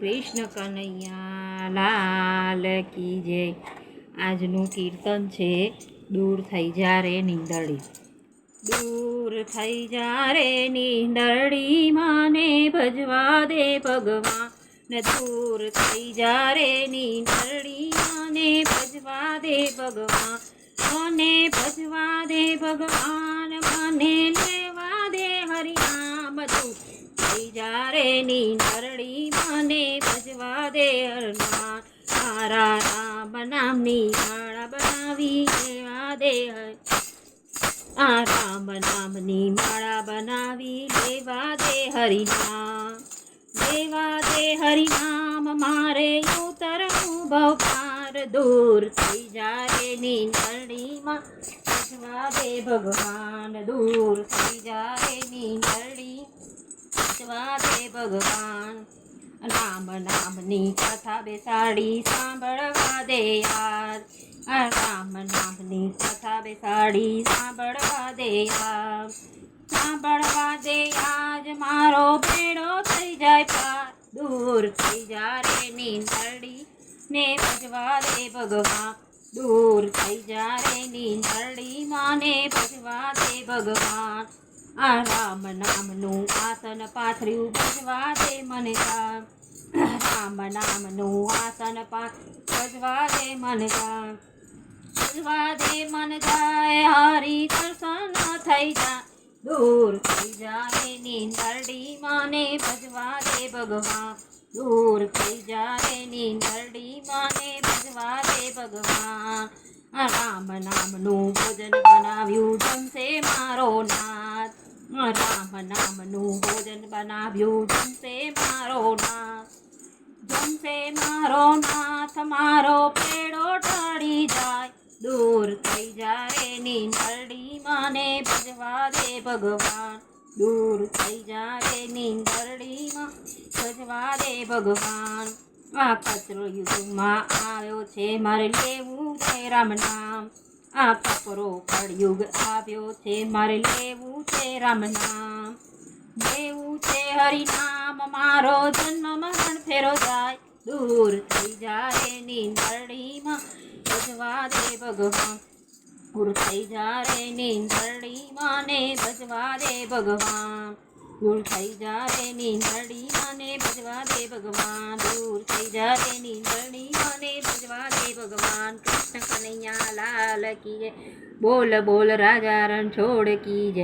કૃષ્ણ કનૈયા લાલ કી જય. આજનું કીર્તન છે, દૂર થઈ જા રે નીંદડી. દૂર થઈ જા રે નીંદડી, માને ભજવા દે ભગવાન. દૂર થઈ જા રે નીંદડી, માને ભજવા દે ભગવાન. મને ભજવા દે ભગવાન, મને હરિનામ તું થઈ ની નરળી મને ભજવા દે હરનામ. મારા રામ નામની માળા બનાવી લેવા દે આ રામ નામની માળા બનાવી લેવા દે હરિનામ. લેવા દે હરિનામ, મારે ઉતરવું ભવપાર દૂર થઈ જાય ની ભજવા દે ભગવાન દૂર થઈ જાય નીંદડી ભજવા દે ભગવાન રામ નામની કથા બેસાડી, સાંભળવા દે યાર. રામ નામની કથા બેસાડી, સાંભળવા દે યાર. સાંભળવા દે આજ મારો ભેડો થઈ જાય પાર. દૂર થઈ જા રે નીંદરડી ને ભજવા દે ભગવાન દૂર થઈ જા રે નીંદરડી માને ભજવા દે ભગવાન. આ રામ નામનું આસન પાથર્યું ભજવા દે મને રામ નામનું આસન ભજવા દે મને ભજવા દે મન જાય હરી દર્શન થઈ જા. દૂર થઈ જાય નીંદરડી માને ભજવા દે ભગવાન. દૂર થઈ જાય નીંદરડી માને ભજવા દે ભગવાન રામ નામનું ભોજન બનાવ્યું જમશે મારો નાથ. રામ નામનું ભોજન બનાવ્યું જમશે મારો નાથ. જમશે મારો નાથ, મારો પેડો ટાળી જાય. દૂર થઈ જાય નીંદરડી માને ભજવા દે ભગવાન. દૂર થઈ જાય નીંદરડીમાં સજવા દે ભગવાન. આ કચરો યુગમાં આવ્યો છે, મારે લેવું છે રામ નામ. આ કપરો કળયુગ આવ્યો છે, મારે લેવું છે રામ નામ. લેવું છે હરિનામ મારો જન્મ મરણ ફેરો જાય. દૂર થઈ જાય નીંદરડીમાં સજવા દે ભગવાન. દૂર થઈ જા રે નીંદરડીમાં ભજવા દે ભગવાન. દૂર થઈ જા રે નીંદરડીમાં મને ભજવા દે ભગવાન. દૂર થઈ જા રે નીંદરડીમાં મને ભજવા દે ભગવાન. કૃષ્ણ કનૈયા લાલ કી જય. બોલ બોલ રાજા રણછોડ કી જય.